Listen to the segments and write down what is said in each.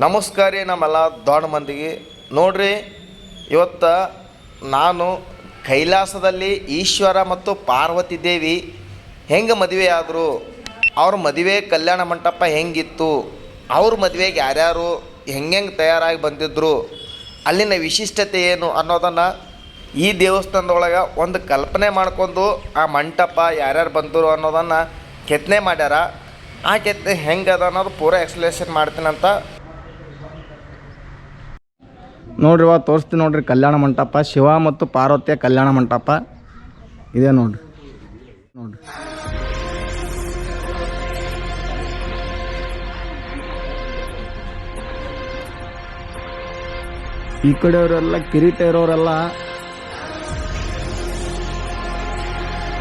ನಮಸ್ಕಾರ ರೀ ನಮ್ಮೆಲ್ಲ ದೊಡ್ಡ ಮಂದಿಗೆ. ನೋಡ್ರಿ, ಇವತ್ತು ನಾನು ಕೈಲಾಸದಲ್ಲಿ ಈಶ್ವರ ಮತ್ತು ಪಾರ್ವತಿ ದೇವಿ ಹೆಂಗೆ ಮದುವೆ ಆದರು, ಅವ್ರ ಮದುವೆ ಕಲ್ಯಾಣ ಮಂಟಪ ಹೆಂಗಿತ್ತು, ಅವ್ರ ಮದುವೆಗೆ ಯಾರ್ಯಾರು ಹೆಂಗೆಂಗೆ ತಯಾರಾಗಿ ಬಂದಿದ್ದರು ಅಲ್ಲಿನ ವಿಶಿಷ್ಟತೆ ಏನು ಅನ್ನೋದನ್ನು ಈ ದೇವಸ್ಥಾನದೊಳಗೆ ಒಂದು ಕಲ್ಪನೆ ಮಾಡ್ಕೊಂಡು ಆ ಮಂಟಪ ಯಾರ್ಯಾರು ಬಂದರು ಅನ್ನೋದನ್ನು ಕೆತ್ತನೆ ಮಾಡ್ಯಾರ. ಆ ಕೆತ್ತನೆ ಹೆಂಗದ ಅನ್ನೋದು ಪೂರ ಎಕ್ಸ್ಪ್ಲೇಷನ್ ಮಾಡ್ತೀನಂತ ನೋಡ್ರಿ ಇವಾಗ ತೋರಿಸ್ತೀನಿ ನೋಡ್ರಿ, ಕಲ್ಯಾಣ ಮಂಟಪ, ಶಿವ ಮತ್ತು ಪಾರ್ವತಿಯ ಕಲ್ಯಾಣ ಮಂಟಪ. ಇದೆ ನೋಡ್ರಿ ನೋಡ್ರಿ. ಈ ಕಡೆಯವರೆಲ್ಲ ಕಿರೀಟ ಇರೋರೆಲ್ಲ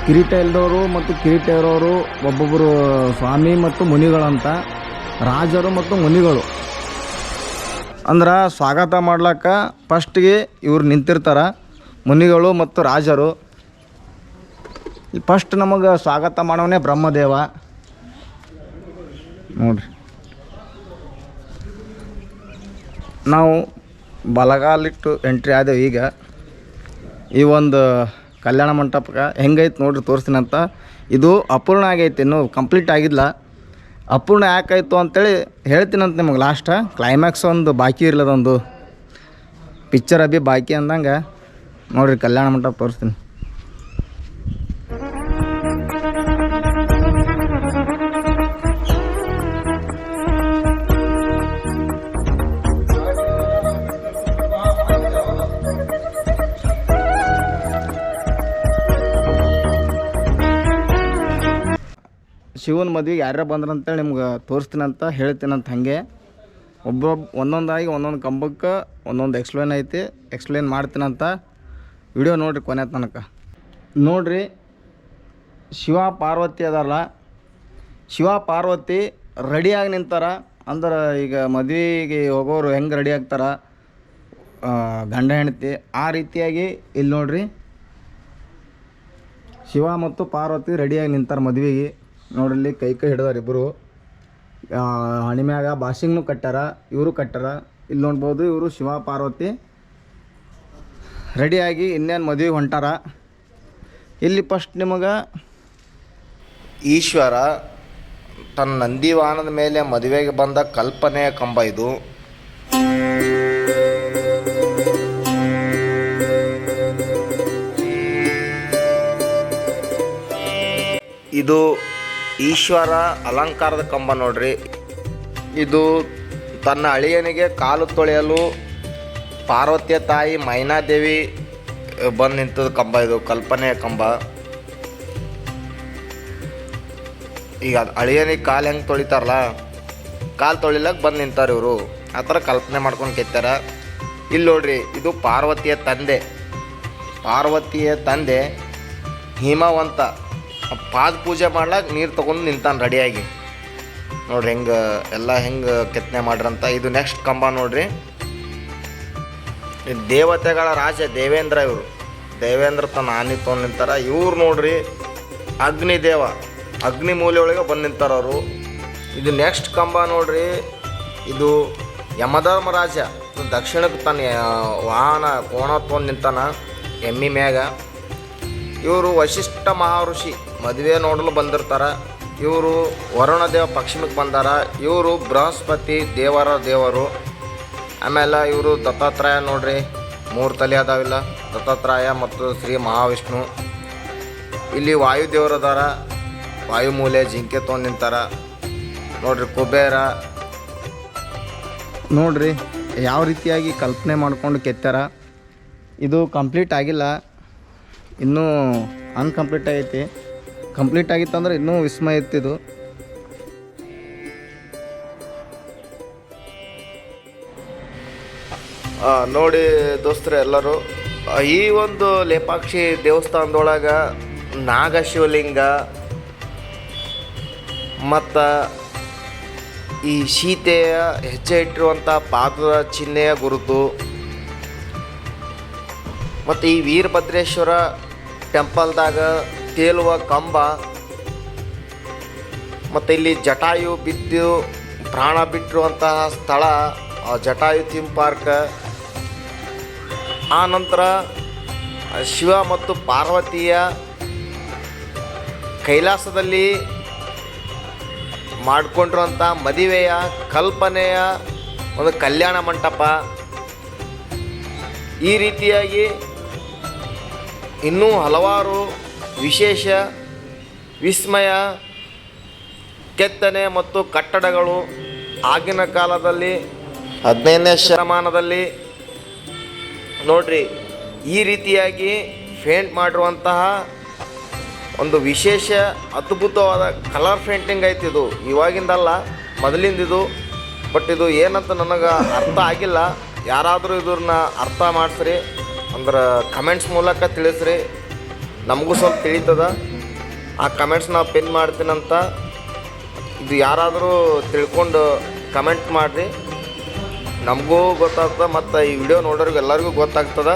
ಕಿರೀಟ ಇಲ್ದವರು ಮತ್ತು ಕಿರೀಟ ಇರೋರು ಒಬ್ಬೊಬ್ಬರು ಸ್ವಾಮಿ ಮತ್ತು ಮುನಿಗಳಂತ ರಾಜರು ಮತ್ತು ಮುನಿಗಳು. ಅಂದ್ರೆ ಸ್ವಾಗತ ಮಾಡ್ಲಕ್ಕ ಫಸ್ಟ್ಗೆ ಇವ್ರು ನಿಂತಿರ್ತಾರ, ಮುನಿಗಳು ಮತ್ತು ರಾಜರು. ಫಸ್ಟ್ ನಮಗೆ ಸ್ವಾಗತ ಮಾಡೋನೇ ಬ್ರಹ್ಮದೇವ. ನೋಡ್ರಿ. ನಾವು ಬಲಗಾಲಿಟ್ಟು ಎಂಟ್ರಿ ಆದೇವು ಈಗ. ಈ ಒಂದು ಕಲ್ಯಾಣ ಮಂಟಪಕ್ಕೆ ಹೆಂಗೈತೆ ನೋಡ್ರಿ ತೋರಿಸ್ತೀನಂತ ಇದು ಅಪೂರ್ಣ ಆಗೈತೆ, ಇನ್ನೂ ಕಂಪ್ಲೀಟ್ ಆಗಿಲ್ಲ. ಅಪೂರ್ಣ ಯಾಕಾಯ್ತು ಅಂತೇಳಿ ಹೇಳ್ತೀನಂತ ನಿಮಗೆ ಲಾಸ್ಟ ಕ್ಲೈಮ್ಯಾಕ್ಸ್ ಒಂದು ಬಾಕಿ ಇರ್ಲದೊಂದು. ಪಿಕ್ಚರ್ ಅಭಿ ಬಾಕಿ ಅಂದಂಗೆ. ನೋಡಿರಿ ಕಲ್ಯಾಣ ಮಂಟಪ ತೋರಿಸ್ತೀನಿ. ಶಿವನ ಮದ್ವೆಗೆ ಯಾರ್ಯಾರು ಬಂದ್ರು ಅಂತೇಳಿ ನಿಮ್ಗೆ ತೋರಿಸ್ತೀನಂತ ಹೇಳ್ತೀನಂತ ಹಾಗೆ. ಒಬ್ಬೊಬ್ಬ ಒಂದೊಂದಾಗಿ ಒಂದೊಂದು ಕಂಬಕ್ಕೆ ಒಂದೊಂದು ಎಕ್ಸ್ಪ್ಲೇನ್ ಐತಿ ಎಕ್ಸ್ಪ್ಲೇನ್ ಮಾಡ್ತೀನಂತ ವಿಡಿಯೋ ನೋಡಿರಿ ಕೊನೆ ತನಕ. ನೋಡ್ರಿ, ಶಿವ ಪಾರ್ವತಿ ಅದಲ್ಲ ಶಿವ ಪಾರ್ವತಿ ರೆಡಿಯಾಗಿ ನಿಂತಾರ. ಅಂದ್ರೆ ಈಗ ಮದುವೆಗೆ ಹೋಗೋರು ಹೆಂಗೆ ರೆಡಿ ಆಗ್ತಾರ? ಗಂಡ ಹೆಂಡತಿ, ಆ ರೀತಿಯಾಗಿ ಇಲ್ಲಿ ನೋಡ್ರಿ. ಶಿವ ಮತ್ತು ಪಾರ್ವತಿ ರೆಡಿಯಾಗಿ ನಿಂತಾರೆ ಮದುವೆಗೆ. ನೋಡ್ರಲ್ಲಿ ಕೈ ಕೈ ಹಿಡ್ದಾರ ಇಬ್ಬರು ಹಣಿಮ್ಯಾಗ ಬಾಸಿಂಗ್ನು ಕಟ್ಟಾರ, ಇವರು ಕಟ್ಟಾರ. ಇಲ್ಲಿ ನೋಡ್ಬೋದು ಇವರು ಶಿವ, ಪಾರ್ವತಿ. ರೆಡಿಯಾಗಿ ಇನ್ನೇನು ಮದುವೆ ಹೊಂಟಾರ. ಇಲ್ಲಿ ಫಸ್ಟ್ ನಿಮಗೆ ಈಶ್ವರ ತನ್ನ ನಂದಿ ವಾಹನದ ಮೇಲೆ ಮದುವೆಗೆ ಬಂದ ಕಲ್ಪನೆಯ ಕಂಬ ಇದು. ಇದು ಈಶ್ವರ ಅಲಂಕಾರದ ಕಂಬ ನೋಡ್ರಿ. ಇದು ತನ್ನ ಅಳಿಯನಿಗೆ ಕಾಲು ತೊಳೆಯಲು ಪಾರ್ವತಿಯ ತಾಯಿ ಮೈನಾದೇವಿ ಬಂದು ನಿಂತದ ಕಂಬ ಇದು, ಕಲ್ಪನೆಯ ಕಂಬ. ಈಗ ಅಳಿಯನಿಗೆ ಕಾಲು ಹೆಂಗೆ ತೊಳಿತಾರಲ್ಲ, ಕಾಲು ತೊಳಿಲಕ್ಕೆ ಬಂದು ನಿಂತಾರೆ ಇವರು. ಆ ಥರ ಕಲ್ಪನೆ ಮಾಡ್ಕೊಂಡು ಕೆತ್ತಾರ ಇಲ್ಲಿ ನೋಡ್ರಿ, ಇದು ಪಾರ್ವತಿಯ ತಂದೆ. ಪಾರ್ವತಿಯ ತಂದೆ ಹಿಮವಂತ. ಪಾದ ಪೂಜೆ ಮಾಡ್ಲಾಕ ನೀರು ತೊಗೊಂಡು ನಿಂತಾನೆ ರೆಡಿಯಾಗಿ. ನೋಡ್ರಿ ಹೆಂಗೆ, ಎಲ್ಲ ಹೆಂಗೆ ಕೆತ್ತನೆ ಮಾಡ್ರಂತ. ಇದು ನೆಕ್ಸ್ಟ್ ಕಂಬ ನೋಡ್ರಿ. ದೇವತೆಗಳ ರಾಜ ದೇವೇಂದ್ರ ಇವರು. ದೇವೇಂದ್ರ ತನ್ನ ಆನೆ ತೊಗೊಂಡು ನಿಂತಾರ. ಇವ್ರು ನೋಡ್ರಿ ಅಗ್ನಿದೇವ ಅಗ್ನಿ ಮೂಲೆಯೊಳಗೆ ಬಂದು ನಿಂತಾರ ಅವರು. ಇದು ನೆಕ್ಸ್ಟ್ ಕಂಬ ನೋಡ್ರಿ. ಇದು ಯಮಧರ್ಮರಾಜ ದಕ್ಷಿಣಕ್ಕೆ ತನ್ನ ವಾಹನ, ಕೋಣ ತೊಗೊಂಡು ನಿಂತಾನ ಎಮ್ಮಿ ಮ್ಯಾಗ. ಇವರು ವಶಿಷ್ಠ ಮಹರ್ಷಿ. ಮದುವೆ ನೋಡಲು ಬಂದಿರ್ತಾರೆ. ಇವರು ವರುಣದೇವ ಪಶ್ಚಿಮಕ್ಕೆ ಬಂದಾರ. ಇವರು ಬೃಹಸ್ಪತಿ ದೇವರ ದೇವರು. ಆಮೇಲೆ ಇವರು ದತ್ತಾತ್ರೇಯ ನೋಡ್ರಿ. ಮೂರು ತಲೆ ಅದಾವಿಲ್ಲ ದತ್ತಾತ್ರೇಯ ಮತ್ತು ಶ್ರೀ ಮಹಾವಿಷ್ಣು. ಇಲ್ಲಿ ವಾಯುದೇವರು ಅದಾರ. ವಾಯುಮೂಲೆ ಜಿಂಕೆ ತೊಗೊಂಡು ನಿಂತಾರ. ನೋಡ್ರಿ ಕುಬೇರ. ನೋಡ್ರಿ ಯಾವ ರೀತಿಯಾಗಿ ಕಲ್ಪನೆ ಮಾಡ್ಕೊಂಡು ಕೆತ್ತಾರ ಇದು ಕಂಪ್ಲೀಟ್ ಆಗಿಲ್ಲ. ಇನ್ನೂ ಅನ್ಕಂಪ್ಲೀಟ್ ಆಗೈತಿ. ಕಂಪ್ಲೀಟ್ ಆಗಿತ್ತಂದ್ರೆ ಇನ್ನೂ ವಿಸ್ಮಯ ಇತ್ತಿದು ನೋಡಿ ದೋಸ್ತರೆ ಎಲ್ಲರೂ ಈ ಒಂದು ಲೇಪಾಕ್ಷಿ ದೇವಸ್ಥಾನದೊಳಗೆ ನಾಗಶಿವಲಿಂಗ ಮತ್ತು ಈ ಸೀತೆಯ ಹೆಜ್ಜೆ ಇಟ್ಟಿರುವಂಥ ಪಾದದ ಚಿಹ್ನೆಯ ಗುರುತು, ಮತ್ತು ಈ ವೀರಭದ್ರೇಶ್ವರ ಟೆಂಪಲ್ದಾಗ ತೇಲುವ ಕಂಬ, ಮತ್ತು ಇಲ್ಲಿ ಜಟಾಯು ಬಿದ್ದು ಪ್ರಾಣ ಬಿಟ್ಟಿರುವಂತಹ ಸ್ಥಳ ಜಟಾಯು ಥೀಮ್ ಪಾರ್ಕ್. ಆ ನಂತರ ಶಿವ ಮತ್ತು ಪಾರ್ವತಿಯ ಕೈಲಾಸದಲ್ಲಿ ಮಾಡಿಕೊಂಡಿರುವಂಥ ಮದುವೆಯ ಕಲ್ಪನೆಯ ಒಂದು ಕಲ್ಯಾಣ ಮಂಟಪ. ಈ ರೀತಿಯಾಗಿ ಇನ್ನೂ ಹಲವಾರು ವಿಶೇಷ, ವಿಸ್ಮಯ, ಕೆತ್ತನೆ ಮತ್ತು ಕಟ್ಟಡಗಳು ಆಗಿನ ಕಾಲದಲ್ಲಿ, ಹದಿನೈದನೇ ಶತಮಾನದಲ್ಲಿ ನೋಡ್ರಿ, ಈ ರೀತಿಯಾಗಿ ಫೇಂಟ್ ಮಾಡಿರುವಂತಹ ಒಂದು ವಿಶೇಷ ಅದ್ಭುತವಾದ ಕಲರ್ ಪೇಂಟಿಂಗ್ ಐತಿ ಇದು. ಇವಾಗಿಂದಲ್ಲ, ಮೊದಲಿಂದಿದು ಬಟ್ ಇದು ಏನಂತ ನನಗೆ ಅರ್ಥ ಆಗಿಲ್ಲ. ಯಾರಾದರೂ ಇದನ್ನ ಅರ್ಥ ಮಾಡಿಸ್ರಿ, ಅಂದ್ರೆ ಕಮೆಂಟ್ಸ್ ಮೂಲಕ ತಿಳಿಸ್ರಿ. ನಮಗೂ ಸ್ವಲ್ಪ ತಿಳಿತದ. ಆ ಕಮೆಂಟ್ಸ್ ನಾವು ಪಿನ್ ಮಾಡ್ತೀನಂತ. ಇದು ಯಾರಾದರೂ ತಿಳ್ಕೊಂಡು ಕಮೆಂಟ್ ಮಾಡಿರಿ. ನಮಗೂ ಗೊತ್ತಾಗ್ತದೆ ಮತ್ತು ಈ ವಿಡಿಯೋ ನೋಡೋರಿಗೆ ಎಲ್ಲರಿಗೂ ಗೊತ್ತಾಗ್ತದೆ.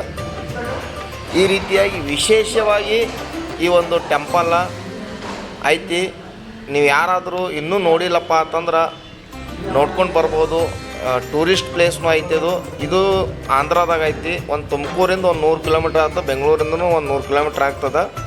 ಈ ರೀತಿಯಾಗಿ ವಿಶೇಷವಾಗಿ ಈ ಒಂದು ಟೆಂಪಲ್ ಐತಿ. ನೀವು ಯಾರಾದರೂ ಇನ್ನೂ ನೋಡಿಲ್ಲಪ್ಪ ಅಂತಂದ್ರೆ ನೋಡ್ಕೊಂಡು ಬರ್ಬೋದು. ಟೂರಿಸ್ಟ್ ಪ್ಲೇಸ್ನೂ ಐತಿ ಇದು. ಇದು ಆಂಧ್ರದಾಗ ಐತಿ. ಒಂದು ತುಮಕೂರಿಂದ ಒಂದು ನೂರು ಕಿಲೋಮೀಟ್ರ್ ಆಗ್ತದೆ ಬೆಂಗಳೂರಿಂದನೂ ಒಂದು ನೂರು ಕಿಲೋಮೀಟ್ರ್ ಆಗ್ತದೆ.